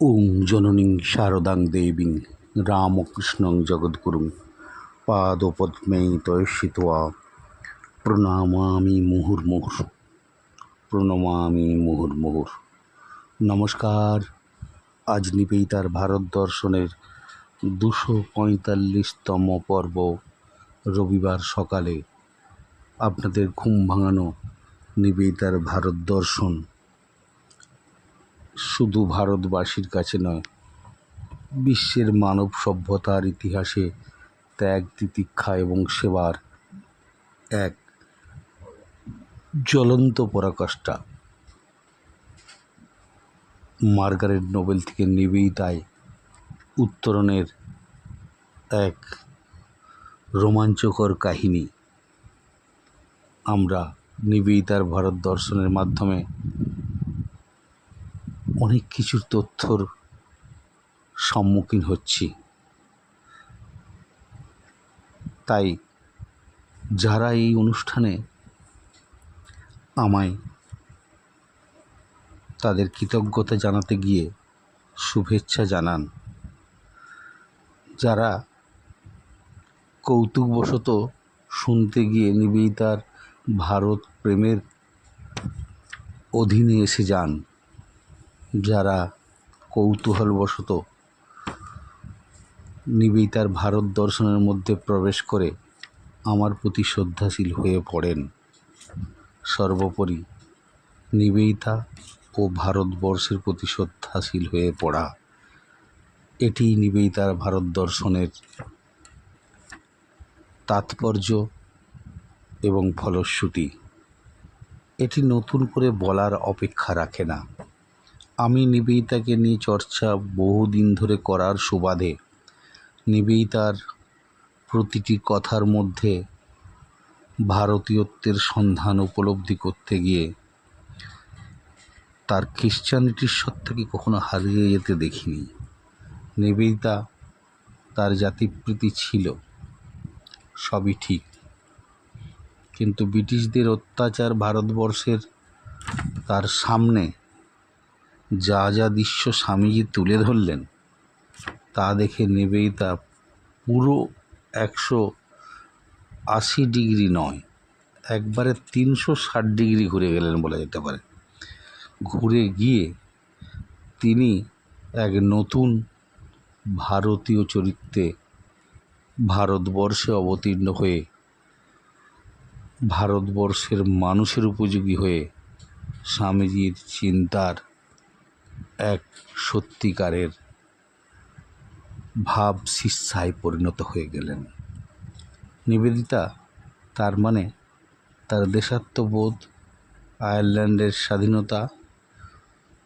ওং জননীং শারদাং দেবীং রামকৃষ্ণং জগদ্গুরুং পাদপদ্মে তয়সিত্বা প্রণামামি মুহুর্মুহুর, প্রণমামি মুহুর্মুহুর। নমস্কার, আজ নিবেদিতার ভারত দর্শনের দুশো পঁয়তাল্লিশতম পর্ব রবিবার সকালে আপনাদের ঘুম ভাঙানো নিবেদিতার ভারত দর্শন শুধু ভারতবাসীর কাছে নয়, বিশ্বের মানব সভ্যতার ইতিহাসে ত্যাগ, তিতিক্ষা এবং সেবার এক জ্বলন্ত পরাকাষ্ঠা। মার্গারেট নোবেল থেকে নিবেদিতায় উত্তরণের এক রোমাঞ্চকর কাহিনী। আমরা নিবেদিতার ভারত দর্শনের মাধ্যমে অনেক কিছুর তথ্যর সম্মুখীন হচ্ছি। তাই যারা এই অনুষ্ঠানে আমায় তাদের কৃতজ্ঞতা জানাতে গিয়ে শুভেচ্ছা জানান, যারা কৌতুকবশত শুনতে গিয়ে নিবেদিতার ভারত প্রেমের অধীনে এসে যান। যারা কৌতূহলবশত নিবেদিতার ভারত দর্শনের মধ্যে প্রবেশ করে আমার প্রতি শ্রদ্ধাশীল হয়ে পড়েন, সর্বোপরি নিবেদিতা ও ভারতবর্ষের প্রতি শ্রদ্ধাশীল হয়ে পড়া। এটি নিবেদিতার ভারত দর্শনের তাৎপর্য এবং ফলশ্রুতি। এটি নতুন করে বলার অপেক্ষা রাখে না। আমি নিবেদিতাকে নিয়ে চর্চা বহুদিন ধরে করার সুবাদে নিবেদিতার প্রতিটি কথার মধ্যে ভারতীয়ত্বের সন্ধান উপলব্ধি করতে গিয়ে তার খ্রিশ্চানিটির সত্তাকে কখনো হারিয়ে যেতে দেখিনি। নিবেদিতা তার জাতিপ্রীতি ছিল, সবই ঠিক। কিন্তু ব্রিটিশদের অত্যাচার ভারতবর্ষের তার সামনে যা যা দৃশ্য স্বামীজি তুলে ধরলেন, তা দেখে নিবেদিতা পুরো একশো আশি ডিগ্রি নয়, একবারে তিনশো ষাট ডিগ্রি ঘুরে গেলেন বলা যেতে পারে। ঘুরে গিয়ে তিনি এক নতুন ভারতীয় চরিত্রে ভারতবর্ষে অবতীর্ণ হয়ে, ভারতবর্ষের মানুষের উপযোগী হয়ে স্বামীজির চিন্তার এক সত্যিকারের ভাব শিষ্যায় পরিণত হয়ে গেলেন। নিবেদিতা তার মানে তার দেশাত্মবোধ, আয়ারল্যান্ডের স্বাধীনতা,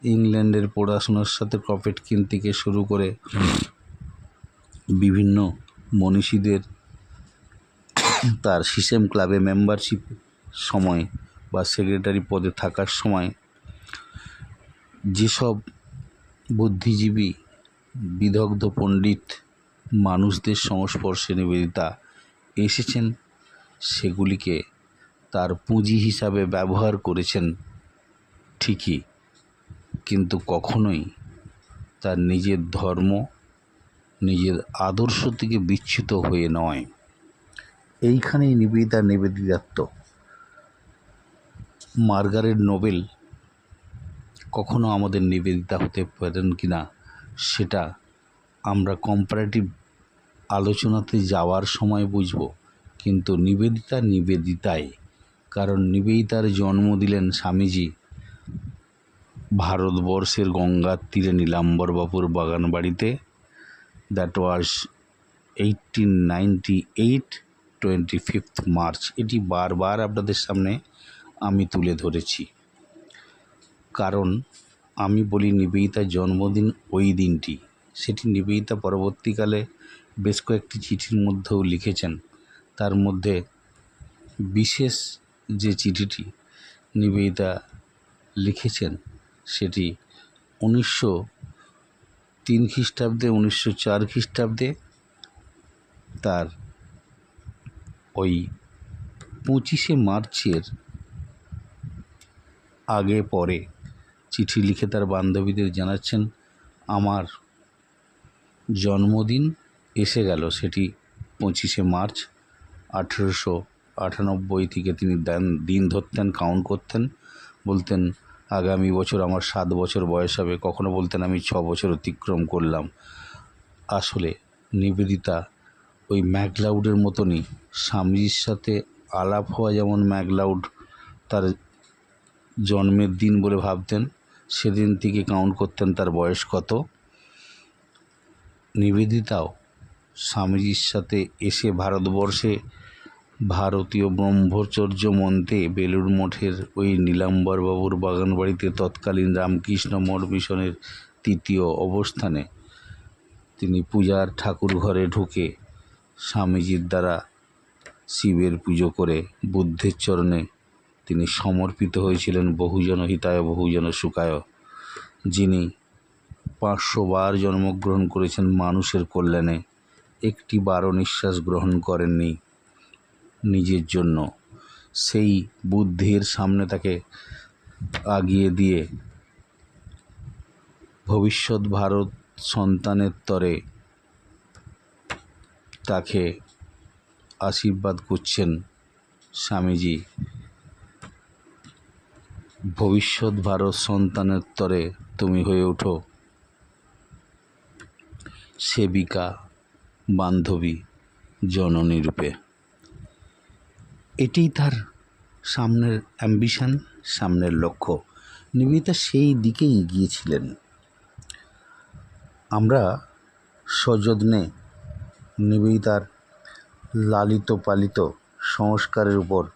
ইংল্যান্ডের পড়াশোনার সাথে কপেটকিন থেকে শুরু করে বিভিন্ন মনীষীদের তার সিসেম ক্লাবে মেম্বারশিপ সময় বা সেক্রেটারি পদে থাকার সময় যেসব বুদ্ধিজীবী, বিদগ্ধ পণ্ডিত মানুষদের সংস্পর্শে নিবেদিতা এসেছেন, সেগুলিকে তার পুঁজি হিসাবে ব্যবহার করেছেন ঠিকই, কিন্তু কখনোই তার নিজের ধর্ম, নিজের আদর্শ থেকে বিচ্যুত হয়ে নয়। এইখানেই নিবেদিতা নিবেদিতাত্ব। মার্গারেট নোবেল কখনো আমাদের নিবেদিতা হতে পারেন কি না, সেটা আমরা কম্পারেটিভ আলোচনাতে যাওয়ার সময় বুঝব। কিন্তু নিবেদিতা নিবেদিতাই। কারণ নিবেদিতার জন্ম দিলেন স্বামীজি ভারতবর্ষের গঙ্গার তীরে নীলাম্বরবাবুর বাগান বাড়িতে that was eighteen ninety eight twenty fifth March এটি বারবার আপনাদের সামনে আমি তুলে ধরেছি। কারণ আমি বলি নিবেদিতার জন্মদিন ওই দিনটি। সেটি নিবেদিতা পরবর্তীকালে বেশ কয়েকটি চিঠির মধ্যেও লিখেছেন। তার মধ্যে বিশেষ যে চিঠিটি নিবেদিতা লিখেছেন, সেটি উনিশশো তিন খ্রিস্টাব্দে, উনিশশো চার খ্রিস্টাব্দে তার ওই পঁচিশে মার্চের আগে পরে চিঠি লিখে তার বান্ধবীদের জানাচ্ছেন, আমার জন্মদিন এসে গেল। সেটি পঁচিশে মার্চ আঠেরোশো আটানব্বই থেকে তিনি দেন, দিন ধরতেন কাউন্ট করতেন, বলতেন, আগামী বছর আমার সাত বছর বয়স হবে। কখনো বলতেন, আমি ছ বছর অতিক্রম করলাম। আসলে নিবেদিতা ওই ম্যাকলাউডের মতনই স্বামীজির সাথে আলাপ হওয়া যেমন ম্যাকলাউড তার জন্মের দিন বলে ভাবতেন সেদিন থেকে কাউন্ট করতেন তার বয়স কত? নিবেদিতাও স্বামীজির সাথে এসে ভারতবর্ষে ভারতীয় ব্রহ্মচর্য মন্ত্রে বেলুড় মঠের ওই নীলাম্বরবাবুর বাগানবাড়িতে তৎকালীন রামকৃষ্ণ মঠ মিশনের তৃতীয় অবস্থানে তিনি পূজার ঠাকুর ঘরে ঢুকে স্বামীজির দ্বারা শিবের পুজো করে বুদ্ধের চরণে তিনি সমর্পিত হয়েছিলেন বহুজন হিতায়, বহুজন সুখায় যিনি পাঁচশো বার জন্মগ্রহণ করেছেন মানুষের কল্যাণে একটি বারো নিঃশ্বাস গ্রহণ করেননি নিজের জন্য। সেই বুদ্ধির সামনে তাকে আগিয়ে দিয়ে ভবিষ্যৎ ভারত সন্তানের তরে তাকে আশীর্বাদ করছেন স্বামীজি। ভবিষ্যৎ ভারত সন্তানের তরে তুমি হয়ে ওঠো। সেবিকা, বান্ধবী, জননী রূপে। এটিই তার সামনের অ্যাম্বিশন সামনের লক্ষ্য। নিবেদিতা সেই দিকেই এগিয়েছিলেন। আমরা সযত্নে নিবেদিতার লালিত পালিত সংস্কারের উপর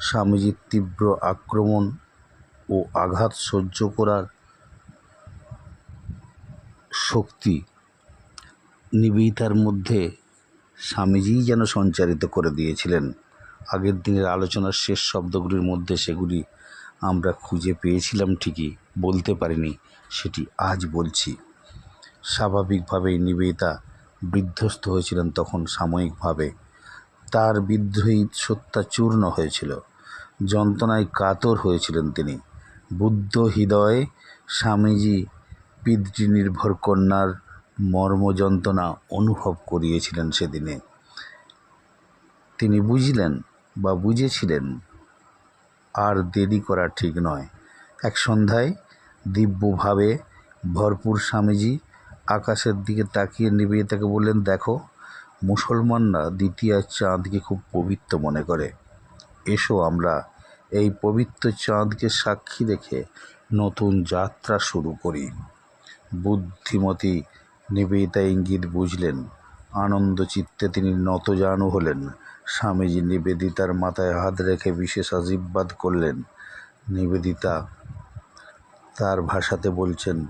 স্বামীজির তীব্র আক্রমণ ও আঘাত সহ্য করার শক্তি নিবেদিতার মধ্যে স্বামীজিই যেন সঞ্চারিত করে দিয়েছিলেন। আগের দিনের আলোচনার শেষ শব্দগুলির মধ্যে সেগুলি আমরা খুঁজে পেয়েছিলাম ঠিকই, বলতে পারিনি, সেটি আজ বলছি। স্বাভাবিকভাবেই নিবেদিতা বিধ্বস্ত হয়েছিলেন তখন সাময়িকভাবে। তার বিদ্রোহী সত্তা চূর্ণ হয়েছিল। যন্ত্রণায় কাতর হয়েছিলেন তিনি। বুদ্ধ হৃদয়ে স্বামীজি পিতৃনির্ভর কন্যার মর্ম যন্ত্রণা অনুভব করিয়েছিলেন সেদিনে। তিনি বুঝলেন বা বুঝেছিলেন, আর দেরি করা ঠিক নয়। এক সন্ধ্যায় দিব্যভাবে ভরপুর স্বামীজি আকাশের দিকে তাকিয়ে নিবেদিতাকে বললেন, দেখো, মুসলমানরা দ্বিতীয় চাঁদকে খুব পবিত্র মনে করে। এসো আমরা এই পবিত্র চাঁদকে সাক্ষী রেখে নতুন যাত্রা শুরু করি। বুদ্ধিমতী নিবেদিতা ইঙ্গিত বুঝলেন, আনন্দ চিত্তে তিনি নতজানু হলেন। স্বামীজি নিবেদিতার মাথায় হাত রেখে বিশেষ আশীর্বাদ করলেন। নিবেদিতা তার ভাষাতে বলছেন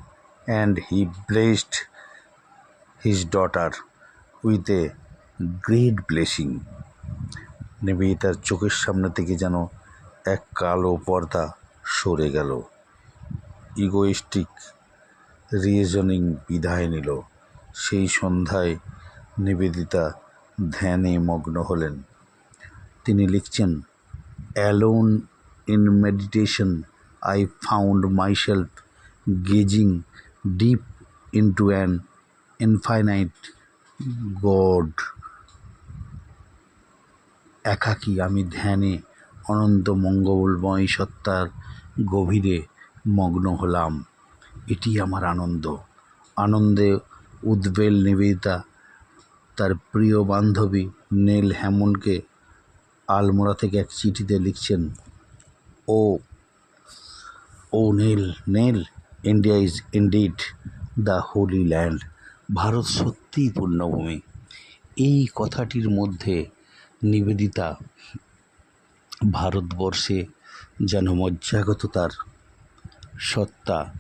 and he blessed his daughter with a great blessing নিবেদিতার চোখের সামনে থেকে যেন এক কালো পর্দা সরে গেল। ইগোইস্টিক রিজনিং বিদায় নিল। সেই সন্ধ্যায় নিবেদিতা ধ্যানে মগ্ন হলেন। তিনি লিখছেন, alone in meditation, I found myself gazing deep into an infinite God. একাকী আমি ধ্যানে অনন্ত মঙ্গলময় সত্তার গভীরে মগ্ন হলাম। এটি আমার আনন্দ। আনন্দে উদ্বেল নিবেদিতা তার প্রিয় বান্ধবী নেল হ্যামনকে আলমোড়া থেকে এক চিঠিতে লিখছেন, ও ও নীল নীল, India is indeed the holy land, Bharat সত্যিই পূর্ণভূমি। এই কথাটির মধ্যে নিবেদিতা ভারতবর্ষে যেন মজ্জাগত তার সত্তা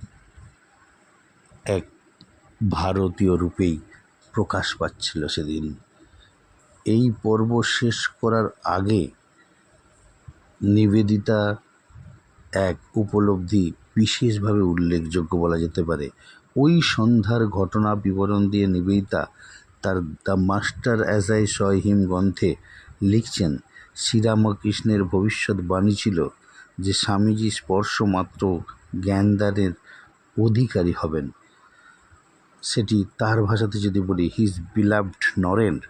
এক ভারতীয় রূপেই প্রকাশ পাচ্ছিল সেদিন। এই পর্ব শেষ করার আগে নিবেদিতা এক উপলব্ধি বিশেষভাবে উল্লেখযোগ্য বলা যেতে পারে। ওই সন্ধ্যার ঘটনা বিবরণ দিয়ে নিবেদিতা তার the master as I saw him গ্রন্থে লিখছেন শ্রীরামকৃষ্ণের ভবিষ্যৎবাণী ছিল যে স্বামীজি স্পর্শ মাত্র জ্ঞানদানের অধিকারী হবেন। সেটি তার ভাষাতে যদি বলি his beloved Naren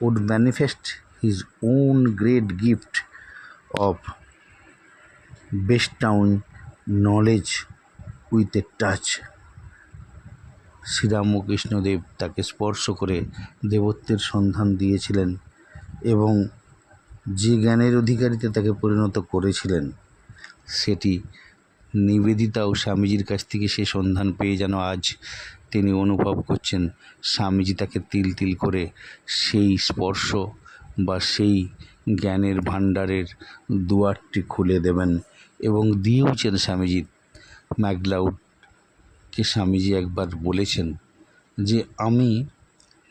would manifest his own great gift of bestowing knowledge with a touch Sri Ramakrishna Dev তাকে স্পর্শ করে দেবত্বের সন্ধান দিয়েছিলেন এবং যে জ্ঞানের অধিকারিতে তাকে পরিণত করেছিলেন, সেটি নিবেদিতা ও স্বামীজির কাছ থেকে সে সন্ধান পেয়ে যেন আজ তিনি অনুভব করছেন। স্বামীজি তাকে তিল তিল করে সেই স্পর্শ বা সেই জ্ঞানের ভাণ্ডারের দুয়ারটি খুলে দেবেন এবং দিয়েওছেন স্বামীজি। ম্যাকলাউডকে স্বামীজি একবার বলেছেন যে, আমি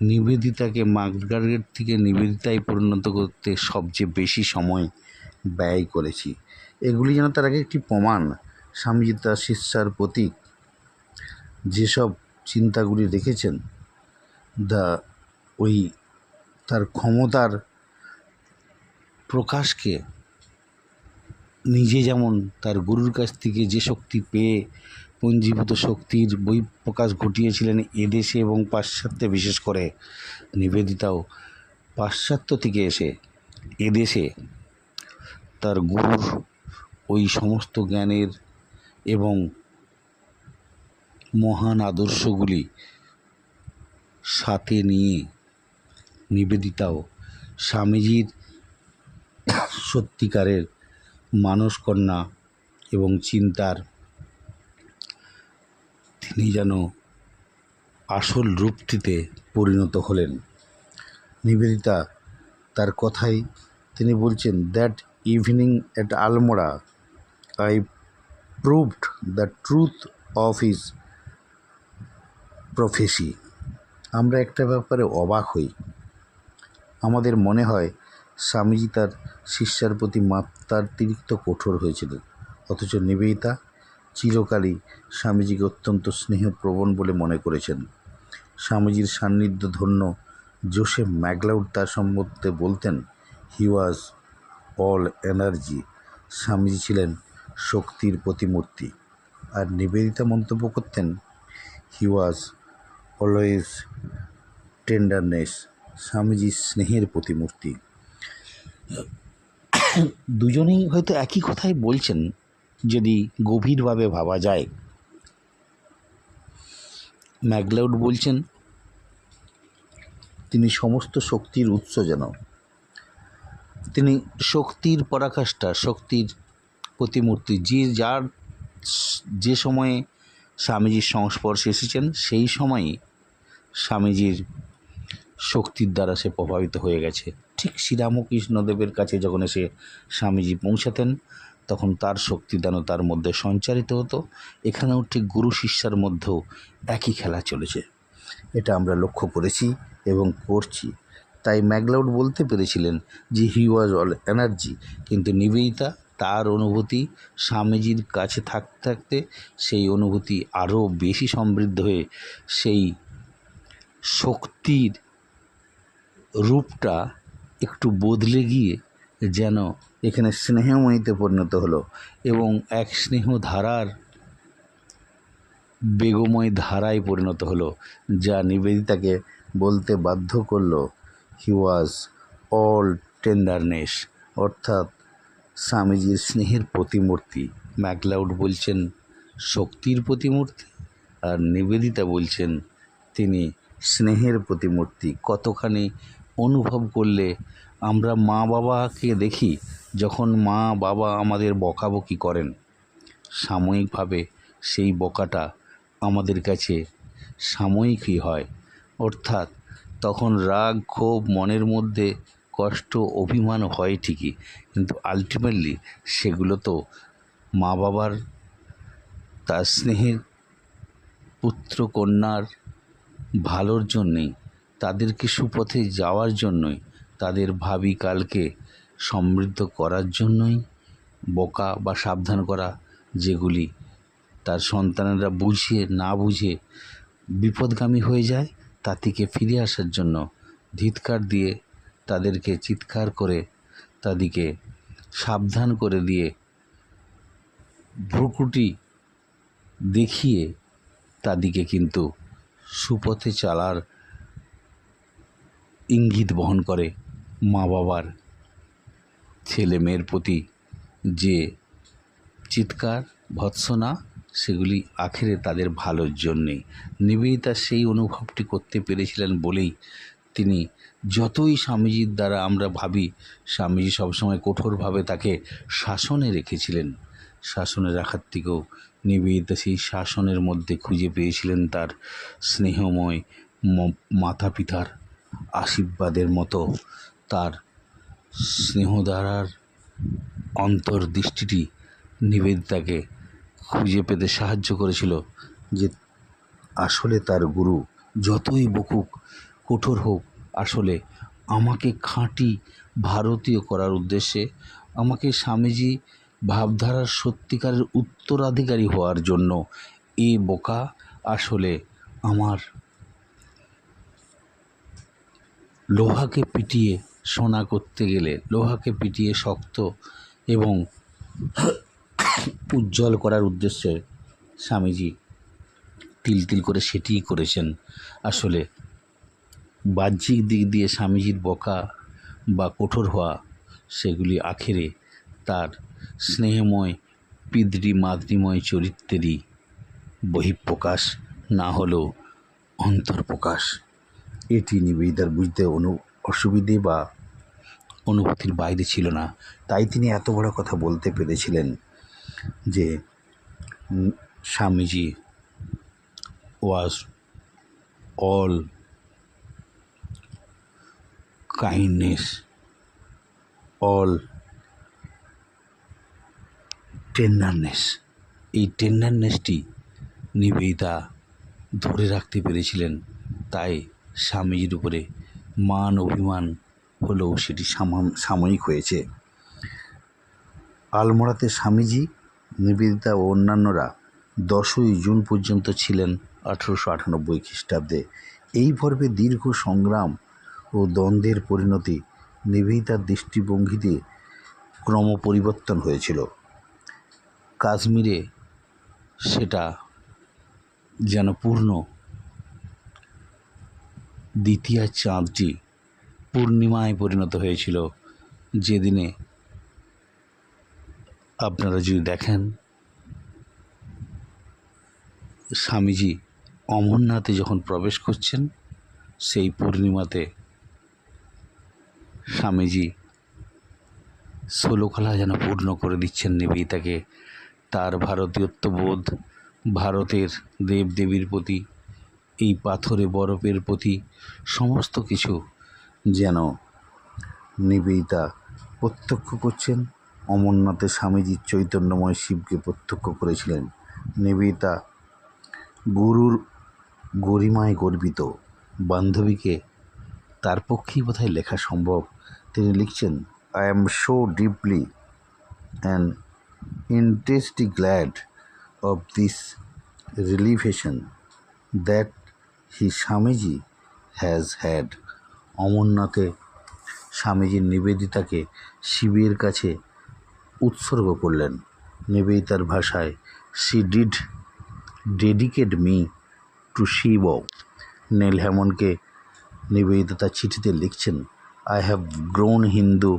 নিবেদিতাকে মার্গারেট থেকে নিবেদিতায় পরিণত করতে সবচেয়ে বেশি সময় ব্যয় করেছি। এগুলি যেন তার আগে একটি প্রমাণ, স্বামীজি তার শিষ্যার প্রতীক। যেসব চিন্তাগুলি রেখেছেন, দা ওই তার ক্ষমতার প্রকাশকে নিজে যেমন তার গুরুর কাছ থেকে যে শক্তি পেয়ে পঞ্জীভূত শক্তির বই প্রকাশ ঘটিয়েছিলেন এদেশে এবং পাশ্চাত্যে, বিশেষ করে নিবেদিতাও পাশ্চাত্য থেকে এসে এদেশে তার গুরুর ওই সমস্ত জ্ঞানের এবং মহান আদর্শগুলি সাথে নিয়ে নিবেদিতাও স্বামীজির সত্যিকারের মানসকন্যা এবং চিন্তার তিনি যেন আসল রূপটিতে পরিণত হলেন। নিবেদিতা তার কথাই তিনি বলছেন that evening at Almora I proved the truth of his prophecy আমরা একটা ব্যাপারে অবাক হই। আমাদের মনে হয় স্বামীজি তার শিষ্যার প্রতি মাত্রাতিরিক্ত কঠোর হয়েছিলেন। অথচ নিবেদিতা চিরকালই স্বামীজিকে অত্যন্ত স্নেহপ্রবণ বলে মনে করেছেন। স্বামীজির সান্নিধ্য ধন্য জোসেফ ম্যাগলাউড তার সম্বন্ধে বলতেন he was all energy Swamiji ছিলেন শক্তির প্রতিমূর্তি। আর নিবেদিতা মন্তব্য করতেন he was always tenderness Swamiji স্নেহের প্রতিমূর্তি। দুজনেই হয়তো একই কথাই বলছেন যদি গভীরভাবে ভাবা যায়। ম্যাগলাউড বলছেন, তিনি সমস্ত শক্তির উৎস যেন। তিনি শক্তির পরাকাষ্ঠা, শক্তির প্রতিমূর্তি। যে যার যে সময়ে স্বামীজির সংস্পর্শে এসেছেন, সেই সময়ই স্বামীজির শক্তির দ্বারা সে প্রভাবিত হয়ে গেছে। ঠিক শ্রীরামকৃষ্ণদেবের কাছে যখন এসে স্বামীজি পৌঁছাতেন তখন তার শক্তিদানও তার মধ্যে সঞ্চারিত হতো। এখানেও ঠিক গুরু শিষ্যার মধ্যেও একই খেলা চলেছে। এটা আমরা লক্ষ্য করেছি এবং করছি। তাই ম্যাগলাউড বলতে পেরেছিলেন যে হি ওয়াজ অল এনার্জি কিন্তু নিবেদিতা তার অনুভূতি স্বামীজির কাছে থাকতে থাকতে সেই অনুভূতি আরও বেশি সমৃদ্ধ হয়ে সেই শক্তির রূপটা একটু বদলে গিয়ে যেন এখানে স্নেহময়ীতে পরিণত হলো এবং এক স্নেহ ধারার বেগময় ধারায় পরিণত হলো, যা নিবেদিতাকে বলতে বাধ্য করল হি ওয়াজ অল টেন্ডারনেস অর্থাৎ স্বামীজির স্নেহের প্রতিমূর্তি। ম্যাকলাউড বলছেন, শক্তির প্রতিমূর্তি আর নিবেদিতা বলছেন, তিনি স্নেহের প্রতিমূর্তি। কতখানি অনুভব করলে আমরা মা বাবাকে দেখি যখন মা বাবা আমাদের বকাবকি করেন। সাময়িকভাবে সেই বকাটা আমাদের কাছে সাময়িকই হয়। অর্থাৎ তখন রাগ, ক্ষোভ, মনের মধ্যে কষ্ট, অভিমান হয় ঠিকই, কিন্তু আলটিমেটলি সেগুলো তো মা বাবার, তার স্নেহের পুত্র কন্যার ভালোর জন্যেই, তাদেরকে সুপথে যাওয়ার জন্যই তাদের ভাবি কালকে সমৃদ্ধ করার জন্যই বকা বা সাবধান করা যেগুলি তার সন্তানেরা বুঝিয়ে না বুঝে বিপদগামী হয়ে যায় তা থেকে ফিরে আসার জন্য ধিৎকার দিয়ে তাদেরকে চিৎকার করে তাদেরকে সাবধান করে দিয়ে ভ্রুকুটি দেখিয়ে তাদেরকে কিন্তু সুপথে চলার ইঙ্গিত বহন করে। মা বাবার ছেলে মেয়ের প্রতি যে চিৎকার, ভৎসনা, সেগুলি আখেরে তাদের ভালোর জন্যে। নিবেদিতা সেই অনুভবটি করতে পেরেছিলেন বলেই তিনি যতই স্বামীজির দ্বারা আমরা ভাবি, স্বামীজি সবসময় কঠোরভাবে তাকে শাসনে রেখেছিলেন। শাসনে রাখার থেকেও নিবেদিতা সেই শাসনের মধ্যে খুঁজে পেয়েছিলেন তার স্নেহময় মাতা পিতার আশীর্বাদের মতো। তার স্নেহধারার অন্তর্দৃষ্টিটি নিবেদিতাকে খুঁজে পেতে সাহায্য করেছিল যে আসলে তার গুরু যতই বকুক, কঠোর হোক, আসলে আমাকে খাঁটি ভারতীয় করার উদ্দেশ্যে আমাকে স্বামীজি ভাবধারার সত্যিকারের উত্তরাধিকারী হওয়ার জন্য এ বোকা আসলে আমার লোহাকে পিটিয়ে সোনা করতে গেলে লোহাকে পিটিয়ে শক্ত এবং উজ্জ্বল করার উদ্দেশ্যে স্বামীজি তিল তিল করে সেটিই করেছেন। আসলে বাহ্যিক দিক দিয়ে স্বামীজির বকা বা কঠোর হওয়া সেগুলি আখেরে তার স্নেহময় পিতৃ মাতৃময় চরিত্রেরই বহিঃপ্রকাশ, না হলেও অন্তর্প্রকাশ। এটি নিবেদিতার বুঝতে অনু অসুবিধে বা অনুভূতির বাইরে ছিল না। তাই তিনি এত বড় কথা বলতে পেরেছিলেন যে Swamiji was all kindness all tenderness এই টেন্ডারনেসটি নিবেদিতা ধরে রাখতে পেরেছিলেন। তাই স্বামীজির উপরে মান অভিমান হলেও সেটি সামা- সাময়িক হয়েছে। আলমোড়াতে স্বামীজি, নিবেদিতা ও অন্যান্যরা দশই জুন পর্যন্ত ছিলেন আঠেরোশো আটানব্বই খ্রিস্টাব্দে। এই পর্বে দীর্ঘ সংগ্রাম ও দ্বন্দ্বের পরিণতি নিবেদিতার দৃষ্টিভঙ্গিতে ক্রম পরিবর্তন হয়েছিল। কাশ্মীরে সেটা যেন পূর্ণ দ্বিতীয় চাঁদটি পূর্ণিমায় পরিণত হয়েছিল। যেদিনে আপনারা যদি দেখেন, স্বামীজি অমরনাথে যখন প্রবেশ করছেন, সেই পূর্ণিমাতে স্বামীজি ষোলকলা যেন পূর্ণ করে দিচ্ছেন নিবেদিতাকে। তার ভারতীয়ত্ববোধ, ভারতের দেবদেবীর প্রতি এই পাথরে বরফের প্রতি সমস্ত কিছু যেন নিবেদিতা প্রত্যক্ষ করছেন। অমরনাথে স্বামীজির চৈতন্যময় শিবকে প্রত্যক্ষ করেছিলেন। নিবেদিতা গুরুর গরিমায় গর্বিত। বান্ধবীকে তার পক্ষেই বোধহয় লেখা সম্ভব। তিনি লিখছেন I am so deeply and intensely glad of this revelation that he Swamiji has had. অমরনাথে স্বামীজির নিবেদিতাকে শিবের কাছে উৎসর্গ করলেন। নিবেদিতার ভাষায় she did dedicate me to Shiva নীল হেমনকে নিবেদিতা তার চিঠিতে লিখছেন I have grown Hindu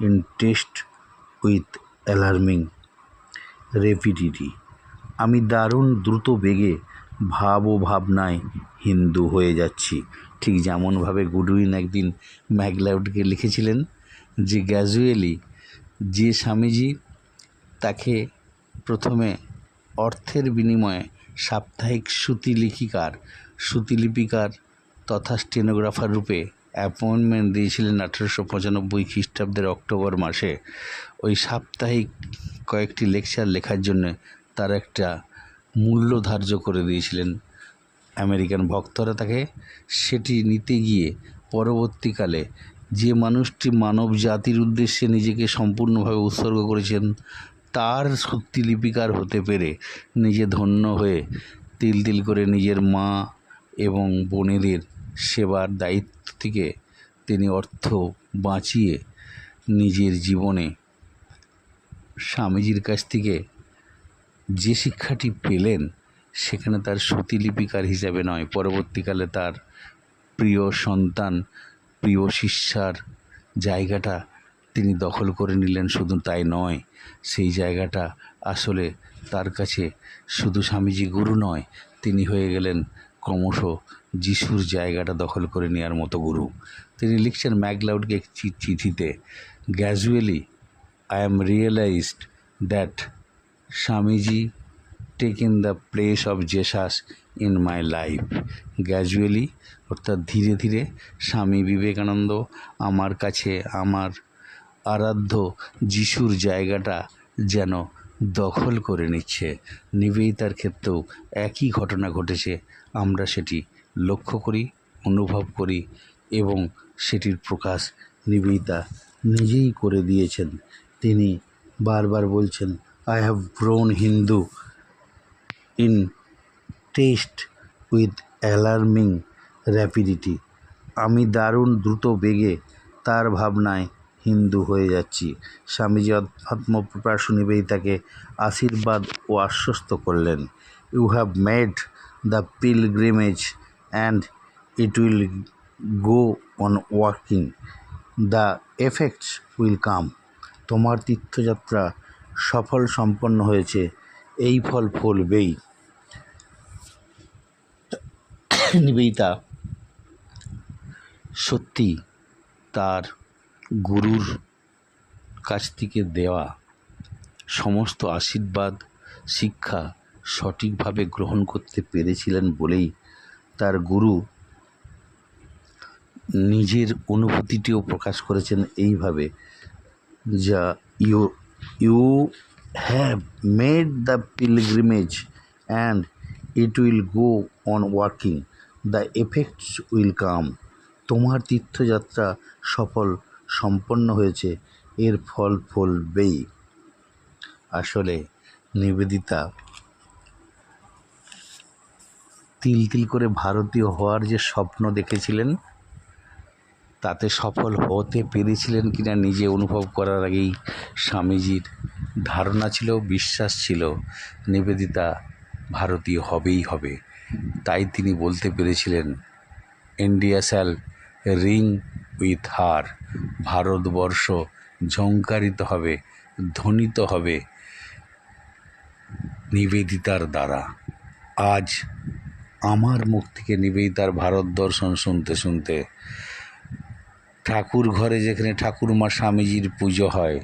in taste with alarming rapidity আমি দারুণ দ্রুত বেগে ভাব ও ভাবনায় হিন্দু হয়ে যাচ্ছি। ঠিক যেমনভাবে গুডউইন একদিন ম্যাকলাউডকে লিখেছিলেন যে, গ্র্যাজুয়ালি যে স্বামীজি তাকে প্রথমে অর্থের বিনিময়ে সাপ্তাহিক শ্রুতিলিখিকার, শ্রুতিলিপিকার তথা স্টেনোগ্রাফার রূপে অ্যাপয়েন্টমেন্ট দিয়েছিলেন আঠেরোশো পঁচানব্বই খ্রিস্টাব্দের অক্টোবর মাসে। ওই সাপ্তাহিক কয়েকটি লেকচার লেখার জন্য তার একটা মূল্য ধার্য করে দিয়েছিলেন। আমেরিকান ভক্তরা তাকে সেটি নিতে গিয়ে পরবর্তীকালে যে মানুষটি মানব জাতির উদ্দেশ্যে নিজেকে সম্পূর্ণভাবে উৎসর্গ করেছেন, তার সত্যি লিপিকার হতে পেরে নিজে ধন্য হয়ে তিল তিল করে নিজের মা এবং বোনেদের সেবার দায়িত্ব থেকে তিনি অর্থ বাঁচিয়ে নিজের জীবনে স্বামীজির কাছ থেকে যে শিক্ষাটি পেলেন সেখানে তার শ্রুতিলিপিকার হিসেবে নয়, পরবর্তীকালে তার প্রিয় সন্তান, প্রিয় শিষ্যার জায়গাটা তিনি দখল করে নিলেন, শুধু তাই নয়, সেই জায়গাটা আসলে তার কাছে শুধু স্বামীজি গুরু নয়, তিনি হয়ে গেলেন ক্রমশ যিশুর জায়গাটা দখল করে নেওয়ার মতো গুরু। তিনি লিখছেন ম্যাকলাউডকে চিঠিতে, gradually I am realized that Swamiji taken the place of Jesus in my life gradually অর্থাৎ ধীরে ধীরে, স্বামী বিবেকানন্দ আমার কাছে আমার আরাধ্য যিশুর জায়গাটা যেন দখল করে নিচ্ছে। নিবেদিতার ক্ষেত্রেও একই ঘটনা ঘটেছে। আমরা সেটি লক্ষ্য করি, অনুভব করি এবং সেটির প্রকাশ নিবেদিতা নিজেই করে দিয়েছেন। তিনি বারবার বলছেন I have grown Hindu in taste with alarming rapidity. আমি দারুণ দ্রুত বেগে তার ভাবনায় হিন্দু হয়ে যাচ্ছি। স্বামীজি অধ্যাত্ম নিবেদিতাকে আশীর্বাদ ও আশ্বস্ত করলেন। You have made the pilgrimage and it will go on working the effects will come তোমার তীর্থযাত্রা সফল সম্পন্ন হয়েছে। এই ফল ফলবেই। নিবেদিতা, সত্যি তার গুরুর কাছ থেকে দেওয়া সমস্ত আশীর্বাদ, শিক্ষা সঠিকভাবে গ্রহণ করতে পেরেছিলেন বলেই তার গুরু নিজের অনুভূতিটিও প্রকাশ করেছেন এইভাবে, যা you you have made the pilgrimage and it will go on working the effects will come তোমার তীর্থযাত্রা সফল সম্পন্ন হয়েছে। এর ফল ফলবেই। আসলে নিবেদিতা তিল তিল করে ভারতীয় হওয়ার যে স্বপ্ন দেখেছিলেন, তাতে সফল হতে পেরেছিলেন কিনা নিজে অনুভব করার আগেই স্বামীজির ধারণা ছিল, বিশ্বাস ছিল, নিবেদিতা ভারতীয় হবেই হবে। তাই তিনি বলতে পেরেছিলেন, India shall ring with her, Bharatvarsha ঝঙ্কারিত হবে, ধ্বনিত হবে নিবেদিতার দ্বারা। আজ আমার মুখ থেকে নিবেদিতার ভারত দর্শন শুনতে শুনতে ঠাকুর ঘরে যেখানে ঠাকুরমা স্বামীজির পুজো হয়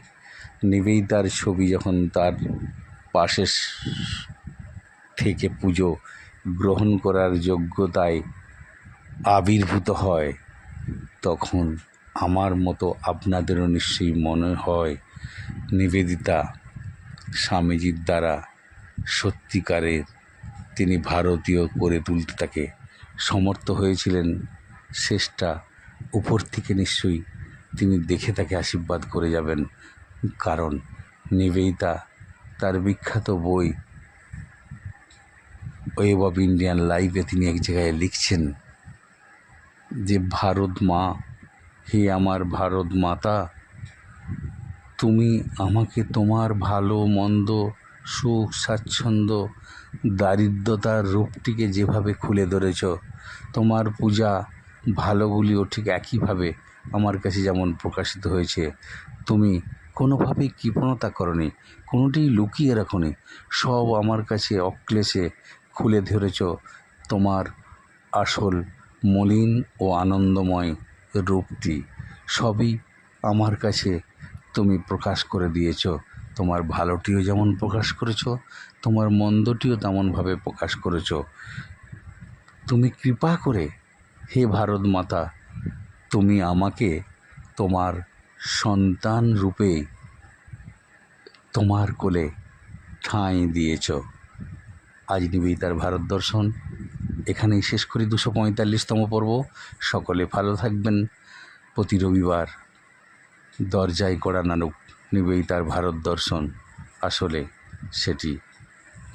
নিবেদিতার ছবি যখন তার পাশে থেকে পুজো গ্রহণ করার যোগ্যতায় আবির্ভূত হয়, তখন আমার মতো আপনাদেরও নিশ্চয়ই মনে হয় নিবেদিতা স্বামীজির দ্বারা সত্যিকারের তিনি ভারতীয় করে তুলতে তাকে সমর্থ হয়েছিলেন, শেষটা উপর থেকে নিশ্চয়ই তিনি দেখে তাকে আশীর্বাদ করে যাবেন। কারণ নিবেদিতা তার বিখ্যাত বই ওয়েব অফ ইন্ডিয়ান লাইফে তিনি এক জায়গায় লিখছেন যে, ভারত মা, হে আমার ভারত মাতা, তুমি আমাকে তোমার ভালো, মন্দ, সুখ, স্বাচ্ছন্দ্য, দারিদ্রতার রূপটিকে যেভাবে খুলে ধরেছ, তোমার পূজা ভালোগুলিও ঠিক একইভাবে আমার কাছে যেমন প্রকাশিত হয়েছে, তুমি কোনোভাবেই কৃপণতা করনি, কোনোটিই লুকিয়ে রাখনি। সব আমার কাছে অক্লেশে খুলে ধরেছ, তোমার আসল মলিন ও আনন্দময় রূপটি। সবই আমার কাছে তুমি প্রকাশ করে দিয়েছ। তোমার ভালোটিও যেমন প্রকাশ করেছ, তোমার মন্দটিও তেমনভাবে প্রকাশ করেছ। তুমি কৃপা করে, হে ভারত মাতা তুমি আমাকে তোমার সন্তান রূপে তোমার কোলে ঠাঁই দিয়েছ। আজ নিবেদিতার ভারত দর্শন। এখানেই শেষ করি দুশো পঁয়তাল্লিশতম পর্ব। সকলে ভালো থাকবেন। প্রতি রবিবার দরজায় করা নানক নিবেদিতার ভারত দর্শন। আসলে সেটি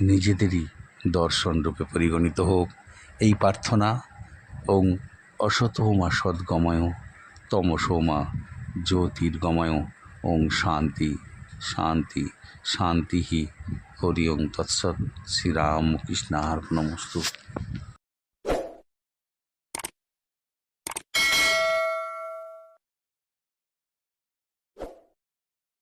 নিজেদেরই দর্শন রূপে পরিগণিত হোক। এই প্রার্থনা ওং অসতমা সদ্গময় তমসোমা জ্যোতির্গময় ওং শান্তি শান্তি শান্তি হি হরি ওং তৎসৎ শ্রীরামকৃষ্ণ নমস্তু